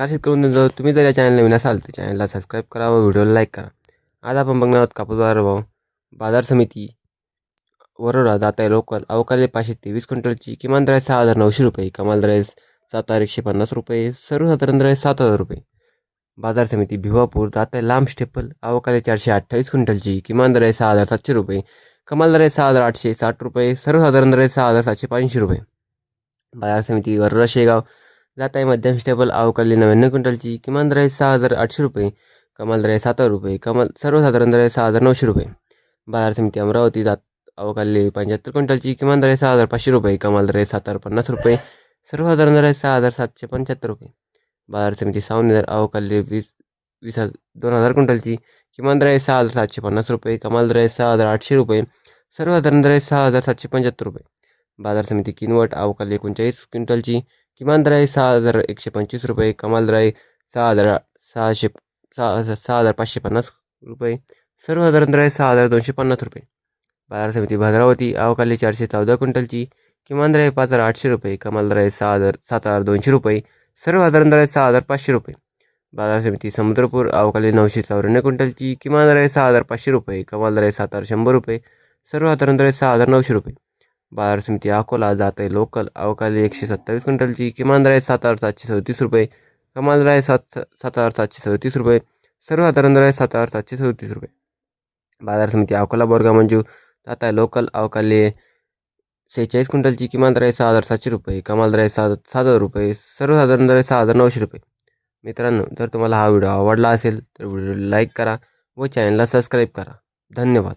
नमस्कार शेतकरी जर तुम्ही जर या चॅनल नवीन असाल तर चॅनलला सबस्क्राईब करा व व्हिडिओला लाईक करा. आज आपण बघणार आहोत कापूस बाजार भाव. बाजार समिती वरोरा जात आहे लोकल. अवकाळी पाचशे तेवीस क्विंटलची किमान दर सहा हजार नऊशे रुपये. कमाल दर सात हजार एकशे पन्नास रुपये. सर्वसाधारण दर सात हजार रुपये. बाजार समिती भिवापूर जात आहे लांब स्टेपल. अवकाळी चारशे अठ्ठावीस क्विंटलची किमान दर आहे सहा हजार सातशे रुपये. कमाल दर सहा हजार आठशे साठ रुपये. सर्वसाधारण दर सहा हजार सातशे पाचशे रुपये. बाजार समिती वरोरा शेगाव. जात आहे मध्यम स्टेबल अवकाळी नव्याण्णव क्विंटलची किमान दर आहे सहा हजार आठशे रुपये कमाल दर आहे सात हजार रुपये कमाल सर्वसाधारण दर आहे सहा हजार नऊशे रुपये. बाजार समिती अमरावती जात अवकाळी पंच्याहत्तर क्विंटलची किमान दर आहे सहा हजार पाचशे रुपये कमाल दर आहे सात हजार पन्नास रुपये सर्वसाधारण दर आहे सहा हजार सातशे पंच्याहत्तर रुपये. बाजार समिती सावनेर अवकाळी वीस वीस हजार दोन हजार क्विंटलची किमान दर आहे सहा हजार सातशे पन्नास रुपये कमाल दर आहे सहा हजार आठशे रुपये सर्वसाधारण दर आहे सहा हजार सातशे पंच्याहत्तर रुपये. बाजार समिती किनवट अवकाळी एकोणचाळीस क्विंटलची किमान दर आहे सहा हजार एकशे पंचवीस रुपये कमाल दर आहे सहा हजार सहाशे सहा हजार सहा हजार पाचशे पन्नास रुपये सर्वसाधारण दर आहे सहा हजार दोनशे पन्नास रुपये. बाजार समिती भद्रावती अवकाली चारशे चौदा क्विंटलची किमान दर आहे पाच हजार आठशे रुपये कमाल दर आहे सहा हजार सात हजार दोनशे रुपये सर्वसाधारण दर आहे सहा हजार पाचशे रुपये. बाजार समिती समुद्रपूर अवकाली नऊशे चौऱ्याण्णव क्विंटलची किमान दर आहे सहा हजार पाचशे रुपये कमाल दर आहे सात हजार शंभर रुपये सर्वसाधारण दर आहे सहा हजार नऊशे रुपये. बाजार समिती अकोला जात आहे लोकल. अवकाळी एकशे सत्तावीस क्विंटलची किमान दर आहे सात हजार सातशे सदतीस रुपये. कमाल दर आहे सात सात हजार सातशे सदतीस रुपये. सर्वसाधारण दर आहे सात हजार सातशे सदतीस रुपये. बाजार समिती अकोला बोरगा मंजू जात आहे लोकल. अवकाळी सेहेचाळीस क्विंटलची किमान दर आहे सहा हजार सातशे रुपये. कमाल दर आहे सात सात हजार रुपये. सर्वसाधारण दर आहे सहा हजार नऊशे रुपये. मित्रांनो जर तुम्हाला हा व्हिडिओ आवडला असेल तर व्हिडिओ लाईक करा व चॅनलला सबस्क्राईब करा. धन्यवाद.